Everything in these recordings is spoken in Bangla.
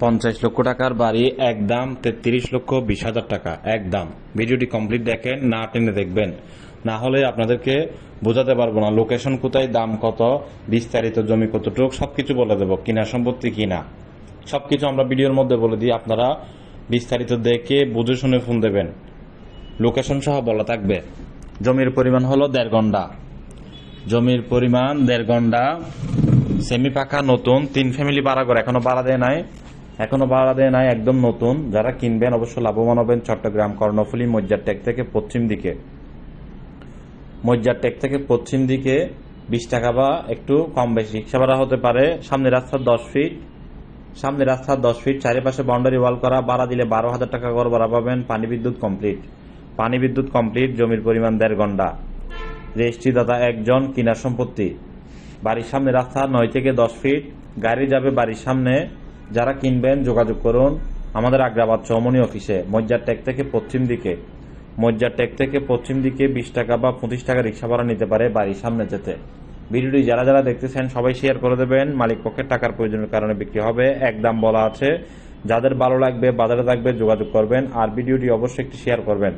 পঞ্চাশ লক্ষ টাকার বাড়ি, এক দাম তেত্রিশ লক্ষ বিশ হাজার টাকা, এক দাম। ভিডিওটি কমপ্লিট দেখেন না টেনে দেখবেন। না হলে আপনাদেরকে বোঝাতে পারব না লোকেশন কোথায়, দাম কত, বিস্তারিত জমি কতটুক, সবকিছু বলে দেবো, কিনা সম্পত্তি কিনা। সবকিছু আমরা ভিডিওর মধ্যে বলে দিই, আপনারা বিস্তারিত দেখে, বুঝে শুনে ফোন দেবেন। লোকেশন সহ বলা থাকবে, জমির পরিমাণ হলো দেড় ঘণ্টা। জমির পরিমাণ দেড় ঘণ্টা, সেমি পাকা, নতুন, তিন ফ্যামিলি ভাড়া করে এখনও ভাড়া দেয় নাই। এখনও ভাড়া দেয় নাই, একদম নতুন। যারা কিনবেন, অবশ্য লাভবান হবেন চট্টগ্রাম কর্ণফুলী মজ্জার টেক থেকে পশ্চিম দিকে। মজ্জার টেক থেকে পশ্চিম দিকে বিশ টাকা বা একটু কম বেশি। রিক্সা ভাড়া হতে পারে, সামনে রাস্তার দশ ফিট। সামনে রাস্তার দশ ফিট, চারিপাশে বাউন্ডারি ওয়াল করা, ভাড়া দিলে বারো হাজার টাকা করে ভাড়া পাবেন, পানি বিদ্যুৎ কমপ্লিট। পানি বিদ্যুৎ কমপ্লিট, জমির পরিমাণ দেড় ঘণ্টা। রেজিস্ট্রিদাতা একজন কিনার সম্পত্তি। বাড়ির সামনে রাস্তা নয় থেকে দশ ফিট, গাড়ি যাবে বাড়ির সামনে যারা কিনবেন, যোগাযোগ করুন। আমাদের আগ্রাবাদ চৌমনি অফিসে, মজ্জার টেক থেকে পশ্চিম দিকে। মজ্জার টেক থেকে পশ্চিম দিকে বিশ টাকা বা পঁচিশ টাকা রিক্সা ভাড়া নিতে পারে বাড়ির সামনে যেতে। ভিডিওটি যারা যারা দেখতেছেন, সবাই শেয়ার করে দেবেন। মালিক পক্ষের টাকার প্রয়োজনের কারণে বিক্রি হবে। একদম বলা আছে। যাদের ভালো লাগবে, বাজারে থাকবে, যোগাযোগ করবেন। আর ভিডিওটি অবশ্যই একটি শেয়ার করবেন।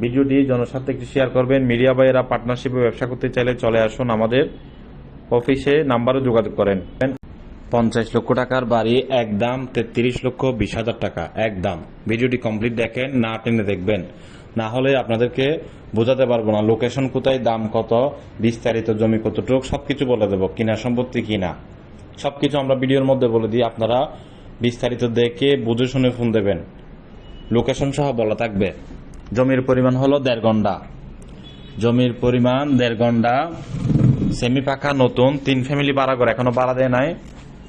ভিডিওটি জনস্বার্থে একটি শেয়ার করবেন। মিডিয়া ভাইয়েরা পার্টনারশিপে ব্যবসা করতে চাইলে চলে আসুন আমাদের অফিসে নাম্বারও যোগাযোগ করেন। পঞ্চাশ লক্ষ টাকার বাড়ি একদম তেত্রিশ লক্ষ বিশ হাজার টাকা একদম ভিডিওটি কমপ্লিট দেখেন না টেনে দেখবেন। না হলে আপনাদেরকে বোঝাতে পারব না লোকেশন কোথায়, দাম কত, বিস্তারিত জমি কতটুক, সবকিছু বলে দেবো, কিনা সম্পত্তি কিনা। সবকিছু আমরা ভিডিওর মধ্যে বলে দিই, আপনারা বিস্তারিত দেখে, বুঝে শুনে ফোন দেবেন। লোকেশন সহ বলা থাকবে, জমির পরিমাণ হলো দেড় ঘণ্টা। জমির পরিমাণ দেড় ঘণ্টা, সেমি পাকা, নতুন, তিন ফ্যামিলি ভাড়া করে এখনও ভাড়া দেয় নাই।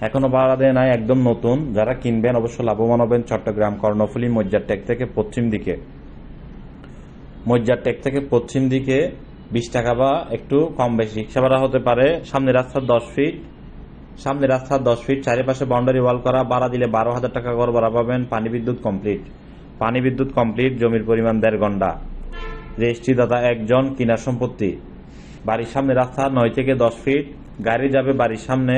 এখনও ভাড়া দেয় নাই, একদম নতুন। যারা কিনবেন অবশ্য লাভবান হবেন চট্টগ্রাম, কর্ণফুলী, মজ্জার টেক থেকে পশ্চিম দিকে। মজ্জার টেক থেকে পশ্চিম দিকে বিশ টাকা বা একটু কম বেশি। রিক্সা ভাড়া হতে পারে সামনে রাস্তার দশ ফিট সামনে রাস্তার দশ ফিট চারিপাশে বাউন্ডারি ওয়াল করা, ভাড়া দিলে বারো হাজার টাকা করে ভাড়া পাবেন, পানি বিদ্যুৎ কমপ্লিট পানি বিদ্যুৎ কমপ্লিট জমির পরিমাণ দেড় ঘণ্টা। রেজিস্ট্রিদাতা একজন, কিনার সম্পত্তি। বাড়ির সামনে রাস্তা নয় থেকে দশ ফিট গাড়ি যাবে বাড়ির সামনে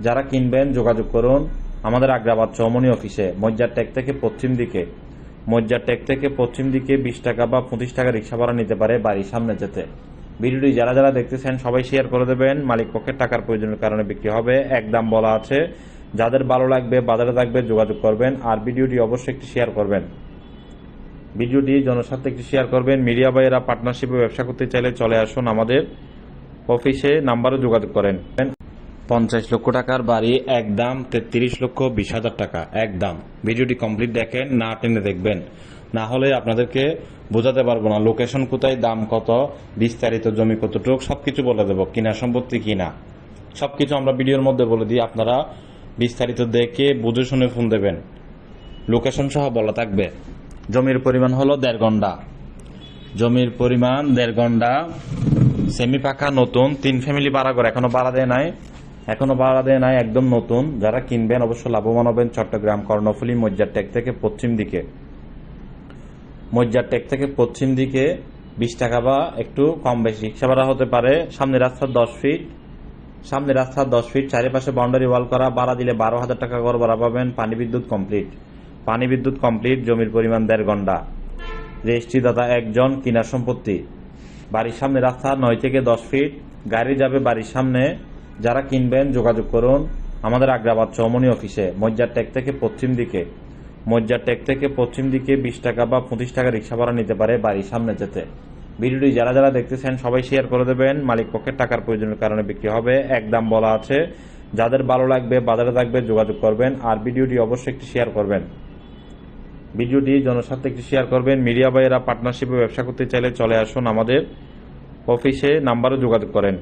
যারা কিনবেন, যোগাযোগ করুন। আমাদের আগ্রাবাদ চৌমনি অফিসে, মজ্জার টেক থেকে পশ্চিম দিকে। মজ্জার টেক থেকে পশ্চিম দিকে বিশ টাকা বা পঁচিশ টাকা রিক্সা ভাড়া নিতে পারে বাড়ির সামনে যেতে। ভিডিওটি যারা যারা দেখতেছেন, সবাই শেয়ার করে দেবেন। মালিক পক্ষের টাকার প্রয়োজনের কারণে বিক্রি হবে। একদম বলা আছে। যাদের ভালো লাগবে, বাজারে থাকবে, যোগাযোগ করবেন। আর ভিডিওটি অবশ্যই একটি শেয়ার করবেন। ভিডিওটি জনস্বার্থে একটি শেয়ার করবেন। মিডিয়া ভাইয়েরা পার্টনারশিপে ব্যবসা করতে চাইলে চলে আসুন আমাদের অফিসে নাম্বারও যোগাযোগ করেন। পঞ্চাশ লক্ষ টাকার বাড়ি একদম তেত্রিশ লক্ষ বিশ হাজার টাকা একদম ভিডিওটি কমপ্লিট দেখেন না টেনে দেখবেন। না হলে আপনাদেরকে বোঝাতে পারব না লোকেশন কোথায়, দাম কত, বিস্তারিত জমি কতটুক, সবকিছু বলে দেবো, কিনা সম্পত্তি, কিনা। সবকিছু আমরা ভিডিওর মধ্যে বলে দিই, আপনারা বিস্তারিত দেখে, বুঝে শুনে ফোন দেবেন। লোকেশন সহ বলা থাকবে, জমির পরিমাণ হলো দেড় ঘণ্টা। জমির পরিমাণ দেড় ঘণ্টা, সেমি পাকা, নতুন, তিন ফ্যামিলি ভাড়া করে এখনও ভাড়া দেয় নাই। এখনও ভাড়া দেয় নাই, একদম নতুন। যারা কিনবেন অবশ্য লাভবান হবেন চট্টগ্রাম কর্ণফুলী মজ্জার টেক থেকে পশ্চিম দিকে। মজ্জার টেক থেকে পশ্চিম দিকে বিশ টাকা বা একটু কম বেশি। রিক্সা ভাড়া হতে পারে, সামনে রাস্তার দশ ফিট। সামনে রাস্তার দশ ফিট, চারিপাশে বাউন্ডারি ওয়াল করা, ভাড়া দিলে বারো হাজার টাকা করে ভাড়া পাবেন, পানি বিদ্যুৎ কমপ্লিট পানি বিদ্যুৎ কমপ্লিট জমির পরিমাণ দেড় ঘণ্টা। রেজিস্ট্রিদাতা একজন, কিনার সম্পত্তি। বাড়ির সামনে রাস্তা নয় থেকে দশ ফিট। গাড়ি যাবে বাড়ির সামনে যারা কিনবেন, যোগাযোগ করুন। আমাদের আগ্রাবাদ চৌমনি অফিসে, মজ্জার টেক থেকে পশ্চিম দিকে। মজ্জার টেক থেকে পশ্চিম দিকে বিশ টাকা বা পঁচিশ টাকা রিক্সা ভাড়া নিতে পারে বাড়ির সামনে যেতে। ভিডিওটি যারা যারা দেখতেছেন, সবাই শেয়ার করে দেবেন। মালিক পক্ষের টাকার প্রয়োজনের কারণে বিক্রি হবে। একদম বলা আছে। যাদের ভালো লাগবে, বাজারে থাকবে, যোগাযোগ করবেন। আর ভিডিওটি অবশ্যই একটি শেয়ার করবেন। ভিডিওটি জনস্বার্থে একটি শেয়ার করবেন। মিডিয়া ভাইয়েরা পার্টনারশিপে ব্যবসা করতে চাইলে চলে আসুন আমাদের অফিসে নাম্বারও যোগাযোগ করেন।